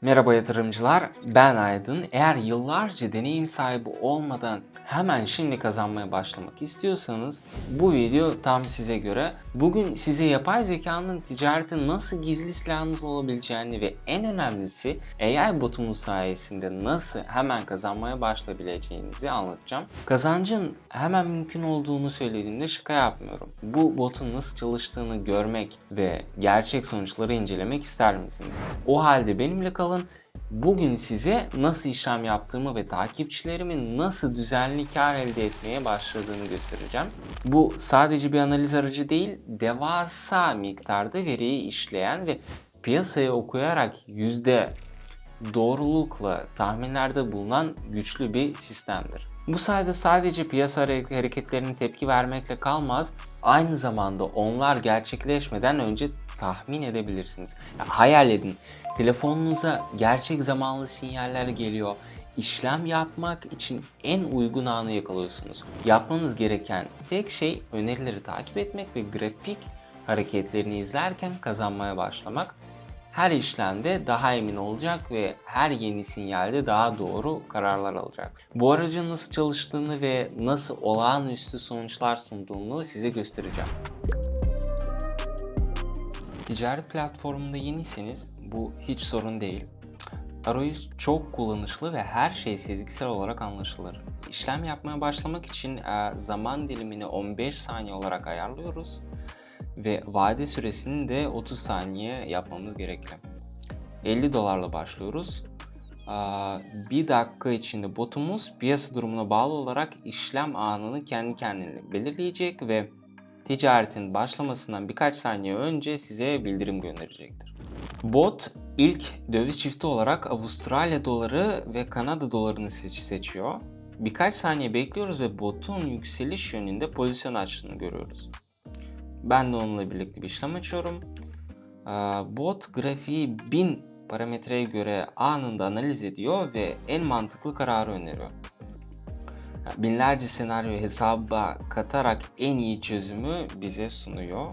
Merhaba yatırımcılar, ben Aydın. Eğer yıllarca deneyim sahibi olmadan hemen şimdi kazanmaya başlamak istiyorsanız bu video tam size göre. Bugün size yapay zekanın ticarette nasıl gizli silahınız olabileceğini ve en önemlisi AI botumuz sayesinde nasıl hemen kazanmaya başlayabileceğinizi anlatacağım. Kazancın hemen mümkün olduğunu söylediğimde şaka yapmıyorum. Bu botun nasıl çalıştığını görmek ve gerçek sonuçları incelemek ister misiniz? O halde benimle kalın. Bugün size nasıl işlem yaptığımı ve takipçilerimin nasıl düzenli kar elde etmeye başladığını göstereceğim. Bu sadece bir analiz aracı değil, devasa miktarda veriyi işleyen ve piyasayı okuyarak yüzde doğrulukla tahminlerde bulunan güçlü bir sistemdir. Bu sayede sadece piyasa hare- hareketlerine tepki vermekle kalmaz, aynı zamanda onlar gerçekleşmeden önce tahmin edebilirsiniz. Ya hayal edin, telefonunuza gerçek zamanlı sinyaller geliyor. İşlem yapmak için en uygun anı yakalıyorsunuz. Yapmanız gereken tek şey önerileri takip etmek ve grafik hareketlerini izlerken kazanmaya başlamak her işlemde daha emin olacak ve her yeni sinyalde daha doğru kararlar alacaksınız. Bu aracın nasıl çalıştığını ve nasıl olağanüstü sonuçlar sunduğunu size göstereceğim. Ticaret platformunda yeniyseniz bu hiç sorun değil. Arayüz çok kullanışlı ve her şey sezgisel olarak anlaşılır. İşlem yapmaya başlamak için e, zaman dilimini 15 saniye olarak ayarlıyoruz ve vade süresini de 30 saniye yapmamız gerekli. 50 dolarla başlıyoruz. Aa, Bir dakika içinde botumuz piyasa durumuna bağlı olarak işlem anını kendi kendine belirleyecek ve ticaretin başlamasından birkaç saniye önce size bildirim gönderecektir. Bot ilk döviz çifti olarak Avustralya doları ve Kanada dolarını seç- seçiyor. Birkaç saniye bekliyoruz ve botun yükseliş yönünde pozisyon açtığını görüyoruz. Ben de onunla birlikte bir işlem açıyorum. Ee, Bot grafiği 1000 parametreye göre anında analiz ediyor ve en mantıklı kararı öneriyor. Binlerce senaryo hesaba katarak en iyi çözümü bize sunuyor.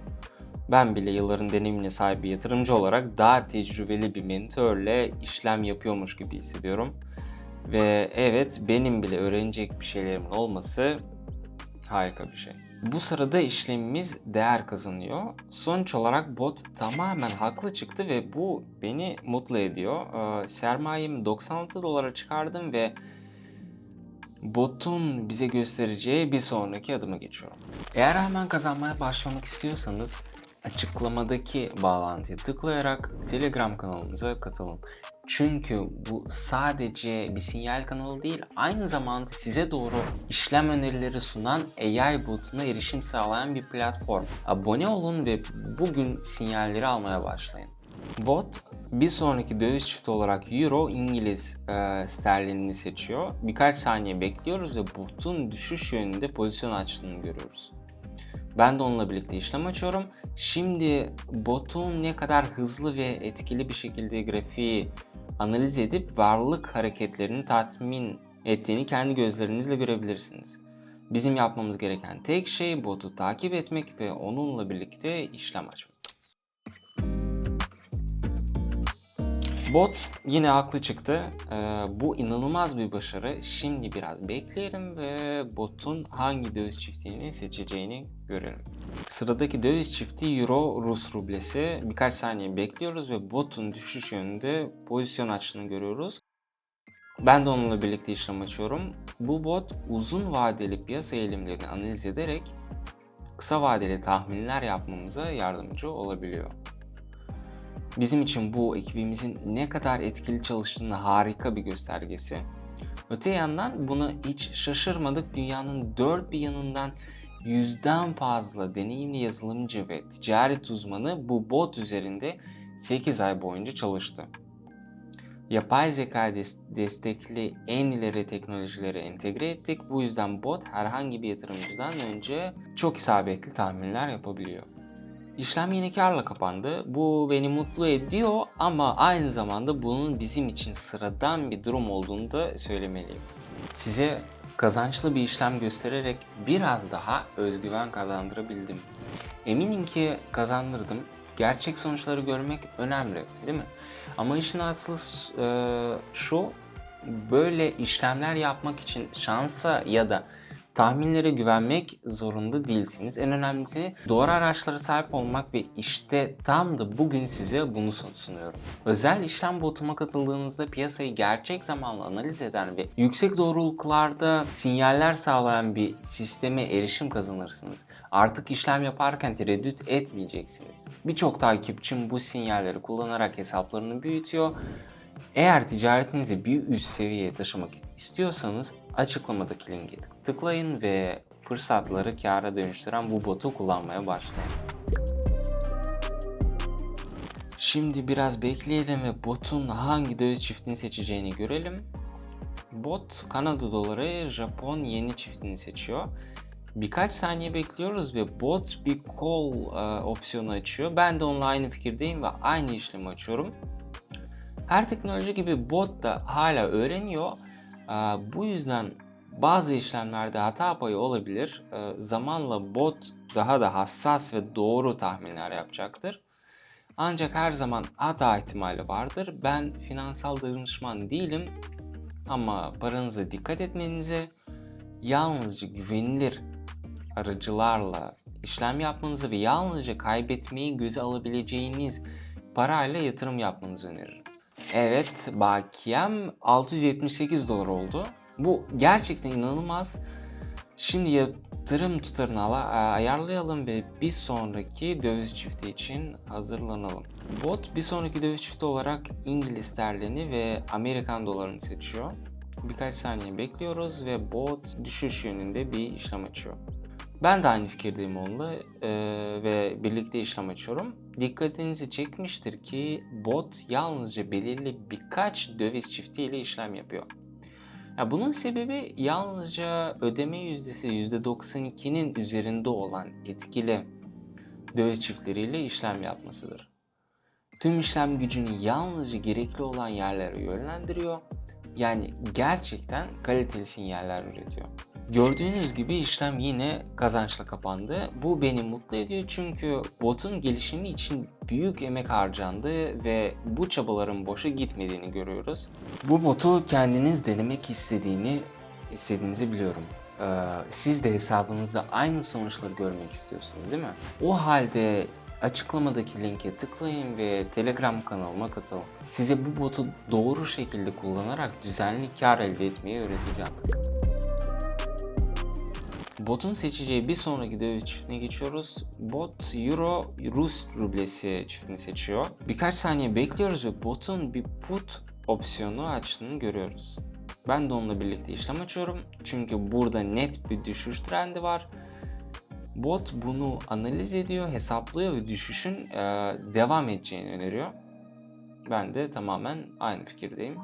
Ben bile yılların deneyimine sahip bir yatırımcı olarak daha tecrübeli bir mentörle işlem yapıyormuş gibi hissediyorum. Ve evet benim bile öğrenecek bir şeylerimin olması harika bir şey. Bu sırada işlemimiz değer kazanıyor. Sonuç olarak bot tamamen haklı çıktı ve bu beni mutlu ediyor. Ee, sermayemi 96 dolara çıkardım ve botun bize göstereceği bir sonraki adıma geçiyorum. Eğer hemen kazanmaya başlamak istiyorsanız açıklamadaki bağlantıya tıklayarak Telegram kanalımıza katılın. Çünkü bu sadece bir sinyal kanalı değil, aynı zamanda size doğru işlem önerileri sunan AI botuna erişim sağlayan bir platform. Abone olun ve bugün sinyalleri almaya başlayın. Bot bir sonraki döviz çifti olarak Euro, İngiliz e, sterlinini seçiyor. Birkaç saniye bekliyoruz ve botun düşüş yönünde pozisyon açtığını görüyoruz. Ben de onunla birlikte işlem açıyorum. Şimdi botun ne kadar hızlı ve etkili bir şekilde grafiği analiz edip varlık hareketlerini tatmin ettiğini kendi gözlerinizle görebilirsiniz. Bizim yapmamız gereken tek şey botu takip etmek ve onunla birlikte işlem açmak. Bot yine haklı çıktı. Ee, bu inanılmaz bir başarı. Şimdi biraz bekleyelim ve botun hangi döviz çiftliğini seçeceğini görelim. Sıradaki döviz çifti Euro Rus rublesi. Birkaç saniye bekliyoruz ve botun düşüş yönünde pozisyon açtığını görüyoruz. Ben de onunla birlikte işlem açıyorum. Bu bot uzun vadeli piyasa eğilimlerini analiz ederek kısa vadeli tahminler yapmamıza yardımcı olabiliyor. Bizim için bu ekibimizin ne kadar etkili çalıştığını harika bir göstergesi. Öte yandan buna hiç şaşırmadık. Dünyanın dört bir yanından yüzden fazla deneyimli yazılımcı ve ticaret uzmanı bu bot üzerinde 8 ay boyunca çalıştı. Yapay zeka des- destekli en ileri teknolojileri entegre ettik. Bu yüzden bot herhangi bir yatırımcıdan önce çok isabetli tahminler yapabiliyor. İşlem yine karla kapandı. Bu beni mutlu ediyor ama aynı zamanda bunun bizim için sıradan bir durum olduğunu da söylemeliyim. Size kazançlı bir işlem göstererek biraz daha özgüven kazandırabildim. Eminim ki kazandırdım. Gerçek sonuçları görmek önemli, değil mi? Ama işin aslı e, şu, böyle işlemler yapmak için şansa ya da tahminlere güvenmek zorunda değilsiniz. En önemlisi doğru araçlara sahip olmak ve işte tam da bugün size bunu sunuyorum. Özel işlem botuma katıldığınızda piyasayı gerçek zamanlı analiz eden ve yüksek doğruluklarda sinyaller sağlayan bir sisteme erişim kazanırsınız. Artık işlem yaparken tereddüt etmeyeceksiniz. Birçok takipçim bu sinyalleri kullanarak hesaplarını büyütüyor eğer ticaretinizi bir üst seviyeye taşımak istiyorsanız açıklamadaki linke tıklayın ve fırsatları kâra dönüştüren bu botu kullanmaya başlayın. Şimdi biraz bekleyelim ve botun hangi döviz çiftini seçeceğini görelim. Bot Kanada doları, Japon yeni çiftini seçiyor. Birkaç saniye bekliyoruz ve bot bir call e, opsiyonu açıyor. Ben de onunla aynı fikirdeyim ve aynı işlemi açıyorum. Her teknoloji gibi bot da hala öğreniyor. Ee, bu yüzden bazı işlemlerde hata payı olabilir. Ee, zamanla bot daha da hassas ve doğru tahminler yapacaktır. Ancak her zaman hata ihtimali vardır. Ben finansal danışman değilim ama paranıza dikkat etmenizi, yalnızca güvenilir aracılarla işlem yapmanızı ve yalnızca kaybetmeyi göze alabileceğiniz parayla yatırım yapmanızı öneririm. Evet, bakiyem 678 dolar oldu. Bu gerçekten inanılmaz. Şimdi yatırım tutarını ayarlayalım ve bir sonraki döviz çifti için hazırlanalım. Bot bir sonraki döviz çifti olarak İngiliz sterlini ve Amerikan dolarını seçiyor. Birkaç saniye bekliyoruz ve bot düşüş yönünde bir işlem açıyor. Ben de aynı fikirdeyim onunla ee, ve birlikte işlem açıyorum. Dikkatinizi çekmiştir ki bot yalnızca belirli birkaç döviz çiftiyle işlem yapıyor. Ya bunun sebebi yalnızca ödeme yüzdesi %92'nin üzerinde olan etkili döviz çiftleriyle işlem yapmasıdır. Tüm işlem gücünü yalnızca gerekli olan yerlere yönlendiriyor. Yani gerçekten kaliteli sinyaller üretiyor. Gördüğünüz gibi işlem yine kazançla kapandı. Bu beni mutlu ediyor çünkü botun gelişimi için büyük emek harcandı ve bu çabaların boşa gitmediğini görüyoruz. Bu botu kendiniz denemek istediğini istediğinizi biliyorum. Ee, siz de hesabınızda aynı sonuçları görmek istiyorsunuz değil mi? O halde açıklamadaki linke tıklayın ve Telegram kanalıma katılın. Size bu botu doğru şekilde kullanarak düzenli kar elde etmeyi öğreteceğim. Botun seçeceği bir sonraki döviz çiftine geçiyoruz. Bot Euro Rus rublesi çiftini seçiyor. Birkaç saniye bekliyoruz ve botun bir put opsiyonu açtığını görüyoruz. Ben de onunla birlikte işlem açıyorum. Çünkü burada net bir düşüş trendi var. Bot bunu analiz ediyor, hesaplıyor ve düşüşün e, devam edeceğini öneriyor. Ben de tamamen aynı fikirdeyim.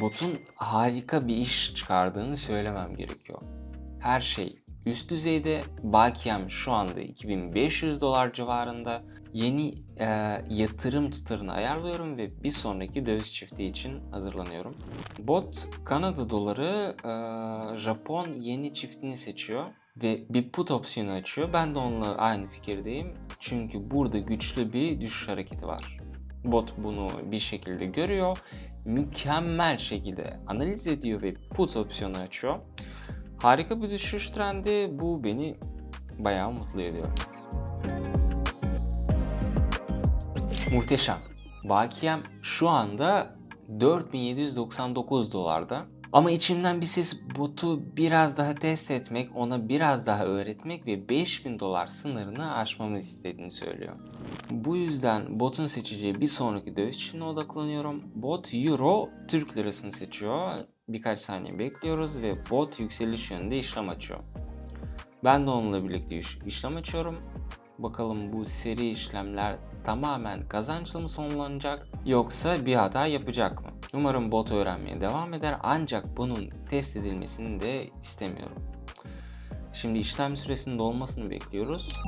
Botun harika bir iş çıkardığını söylemem gerekiyor. Her şey üst düzeyde. Bakiyem şu anda 2500 dolar civarında. Yeni e, yatırım tutarını ayarlıyorum ve bir sonraki döviz çifti için hazırlanıyorum. Bot Kanada doları e, Japon yeni çiftini seçiyor ve bir put opsiyonu açıyor. Ben de onunla aynı fikirdeyim. Çünkü burada güçlü bir düşüş hareketi var. Bot bunu bir şekilde görüyor mükemmel şekilde analiz ediyor ve put opsiyonu açıyor. Harika bir düşüş trendi. Bu beni bayağı mutlu ediyor. Muhteşem. Bakiyem şu anda 4799 dolarda. Ama içimden bir ses botu biraz daha test etmek, ona biraz daha öğretmek ve 5000 dolar sınırını aşmamız istediğini söylüyor. Bu yüzden botun seçeceği bir sonraki döviz çiftine odaklanıyorum. Bot Euro Türk lirasını seçiyor. Birkaç saniye bekliyoruz ve bot yükseliş yönünde işlem açıyor. Ben de onunla birlikte işlem açıyorum. Bakalım bu seri işlemler tamamen kazançlı mı sonlanacak yoksa bir hata yapacak mı? Umarım bot öğrenmeye devam eder ancak bunun test edilmesini de istemiyorum. Şimdi işlem süresinin dolmasını bekliyoruz.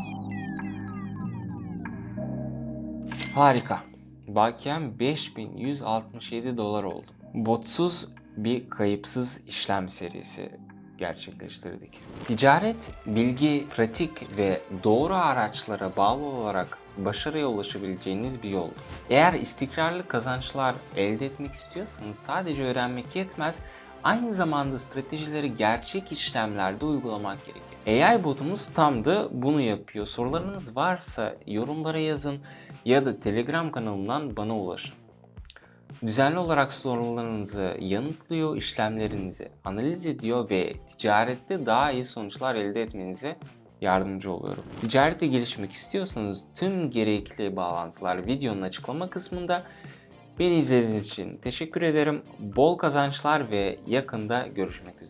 Harika. Bakiyem 5167 dolar oldu. Botsuz bir kayıpsız işlem serisi gerçekleştirdik. Ticaret, bilgi, pratik ve doğru araçlara bağlı olarak başarıya ulaşabileceğiniz bir yoldur. Eğer istikrarlı kazançlar elde etmek istiyorsanız sadece öğrenmek yetmez, aynı zamanda stratejileri gerçek işlemlerde uygulamak gerekir. AI botumuz tam da bunu yapıyor. Sorularınız varsa yorumlara yazın ya da Telegram kanalımdan bana ulaşın. Düzenli olarak sorularınızı yanıtlıyor, işlemlerinizi analiz ediyor ve ticarette daha iyi sonuçlar elde etmenize yardımcı oluyorum. Ticarette gelişmek istiyorsanız tüm gerekli bağlantılar videonun açıklama kısmında. Beni izlediğiniz için teşekkür ederim. Bol kazançlar ve yakında görüşmek üzere.